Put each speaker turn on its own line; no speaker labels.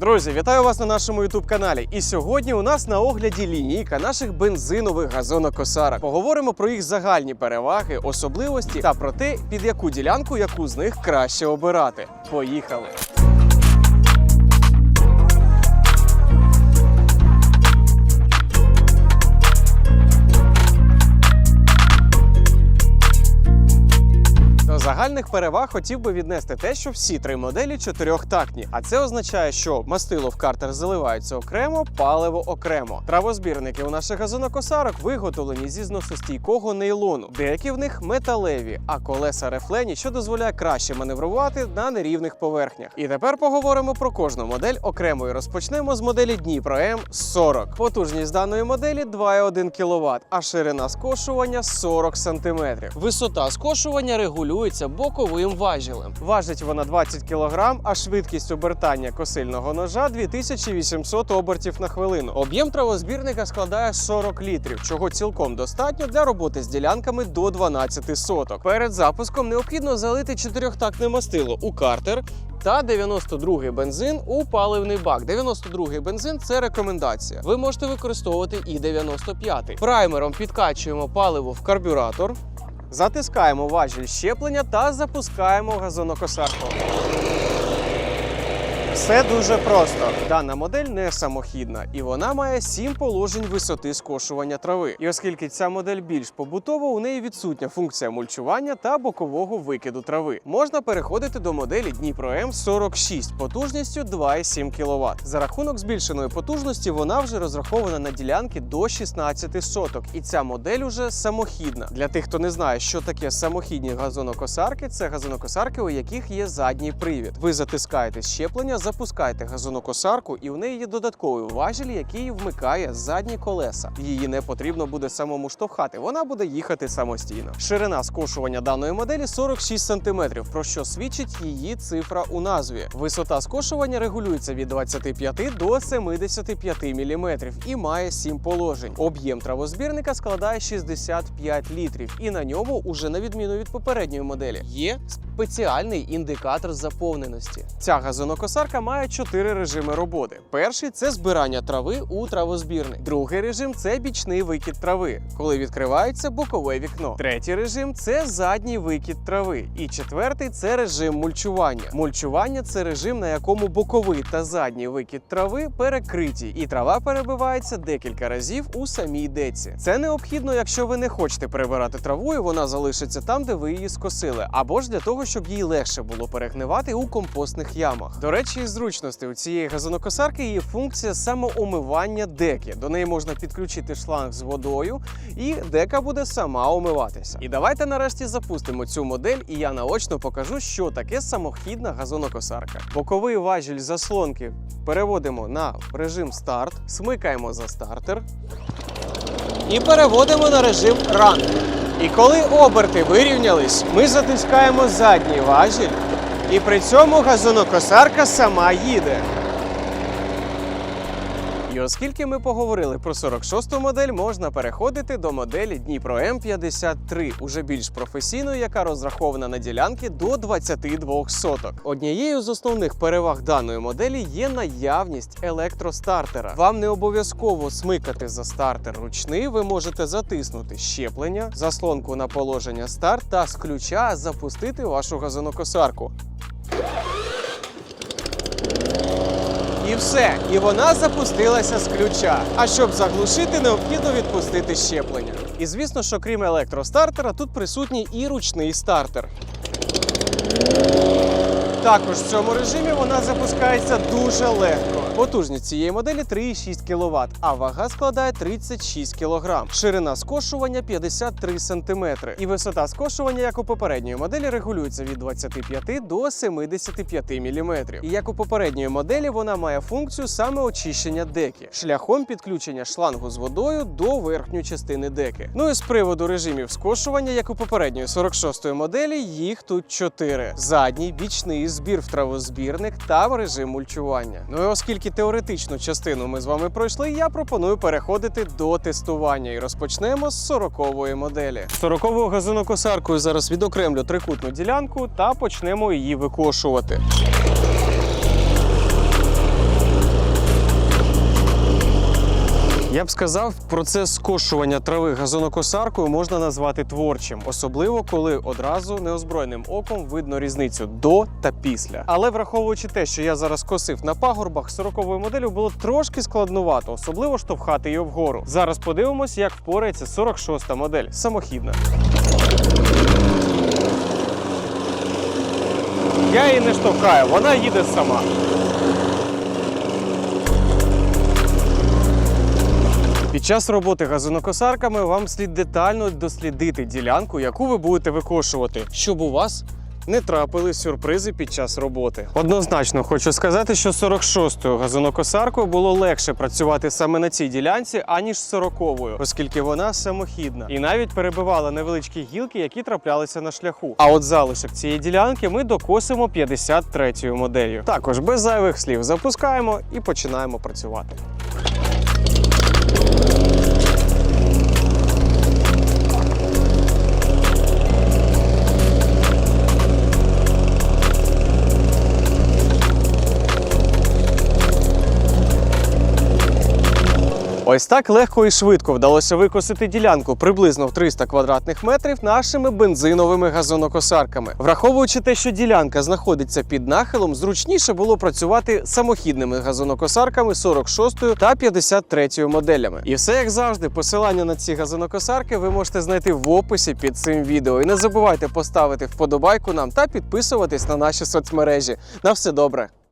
Друзі, вітаю вас на нашому ютуб-каналі. І сьогодні у нас на огляді лінійка наших бензинових газонокосарок. Поговоримо про їх загальні переваги, особливості та про те, під яку ділянку яку з них краще обирати. Поїхали! Загальних переваг хотів би віднести те, що всі три моделі чотирьохтактні, а це означає, що мастило в картер заливається окремо, паливо окремо. Травозбірники у наших газонокосарок виготовлені зі зносостійкого нейлону. Деякі в них металеві, а колеса рефлені, що дозволяє краще маневрувати на нерівних поверхнях. І тепер поговоримо про кожну модель окремо і розпочнемо з моделі Дніпро М40. Потужність даної моделі 2,1 кВт, а ширина скошування 40 см. Висота скошування регулюється боковим важелем. Важить вона 20 кг, а швидкість обертання косильного ножа 2800 обертів на хвилину. Об'єм травозбірника складає 40 літрів, чого цілком достатньо для роботи з ділянками до 12 соток. Перед запуском необхідно залити чотирьохтактне мастило у картер. Та 92-й бензин у паливний бак. 92-й бензин це рекомендація. Ви можете використовувати і 95-й. Праймером підкачуємо паливо в карбюратор. Затискаємо важіль щеплення та запускаємо газонокосарку. Все дуже просто. Дана модель не самохідна, і вона має 7 положень висоти скошування трави. І оскільки ця модель більш побутова, у неї відсутня функція мульчування та бокового викиду трави. Можна переходити до моделі Дніпро М46 потужністю 2,7 кВт. За рахунок збільшеної потужності вона вже розрахована на ділянки до 16 соток, і ця модель уже самохідна. Для тих, хто не знає, що таке самохідні газонокосарки, це газонокосарки, у яких є задній привід. Ви затискаєте щеплення, запускаєте газонокосарку, і в неї є додатковий важіль, який вмикає задні колеса. Її не потрібно буде самому штовхати, вона буде їхати самостійно. Ширина скошування даної моделі 46 см, про що свідчить її цифра у назві. Висота скошування регулюється від 25 до 75 мм і має 7 положень. Об'єм травозбірника складає 65 літрів, і на ньому, уже на відміну від попередньої моделі, є спеціальний індикатор заповненості. Ця газонокосарка має чотири режими роботи. Перший це збирання трави у травозбірник. Другий режим це бічний викид трави, коли відкривається бокове вікно. Третій режим це задній викид трави. І четвертий це режим мульчування. Мульчування це режим, на якому боковий та задній викид трави перекриті, і трава перебивається декілька разів у самій деці. Це необхідно, якщо ви не хочете перебирати траву, і вона залишиться там, де ви її скосили, або ж для того, щоб їй легше було перегнивати у компостних ямах. До речі, із зручності у цієї газонокосарки є функція самоомивання деки. До неї можна підключити шланг з водою, і дека буде сама омиватися. І давайте нарешті запустимо цю модель, і я наочно покажу, що таке самохідна газонокосарка. Боковий важіль заслонки переводимо на режим старт, смикаємо за стартер і переводимо на режим Run. І коли оберти вирівнялись, ми затискаємо задній важіль, і при цьому газонокосарка сама їде. І оскільки ми поговорили про 46-ту модель, можна переходити до моделі Дніпро М53, уже більш професійної, яка розрахована на ділянки до 22 соток. Однією з основних переваг даної моделі є наявність електростартера. Вам не обов'язково смикати за стартер ручний, ви можете затиснути щеплення, заслонку на положення старт та з ключа запустити вашу газонокосарку. І все, і вона запустилася з ключа. А щоб заглушити, необхідно відпустити щеплення. І звісно, що крім електростартера, тут присутній і ручний стартер. Також в цьому режимі вона запускається дуже легко. Потужність цієї моделі 3,6 кВт, а вага складає 36 кг. Ширина скошування 53 см. І висота скошування, як у попередньої моделі, регулюється від 25 до 75 мм. І як у попередньої моделі, вона має функцію саме очищення деки шляхом підключення шлангу з водою до верхньої частини деки. Ну і з приводу режимів скошування, як у попередньої 46-ї моделі, їх тут 4. задній, бічний збір в травозбірник та режим мульчування. Ну і оскільки теоретичну частину ми з вами пройшли, я пропоную переходити до тестування і розпочнемо з 40-ї моделі. 40-ю газонокосаркою зараз відокремлю трикутну ділянку та почнемо її викошувати. Я б сказав, процес скошування трави газонокосаркою можна назвати творчим, особливо коли одразу неозброєним оком видно різницю до та після. Але враховуючи те, що я зараз косив на пагорбах, 40-ю моделлю було трошки складнувато, особливо штовхати її вгору. Зараз подивимось, як впорається 46-та модель самохідна. Я її не штовхаю, вона їде сама. Під час роботи газонокосарками вам слід детально дослідити ділянку, яку ви будете викошувати, щоб у вас не трапили сюрпризи під час роботи. Однозначно хочу сказати, що 46-ю газонокосаркою було легше працювати саме на цій ділянці, аніж 40-ю, оскільки вона самохідна і навіть перебивала невеличкі гілки, які траплялися на шляху. А от залишок цієї ділянки ми докосимо 53-ю моделлю. Також без зайвих слів запускаємо і починаємо працювати. Ось так легко і швидко вдалося викосити ділянку приблизно в 300 квадратних метрів нашими бензиновими газонокосарками. Враховуючи те, що ділянка знаходиться під нахилом, зручніше було працювати самохідними газонокосарками 46 та 53 моделями. І все як завжди, посилання на ці газонокосарки ви можете знайти в описі під цим відео. І не забувайте поставити вподобайку нам та підписуватись на наші соцмережі. На все добре.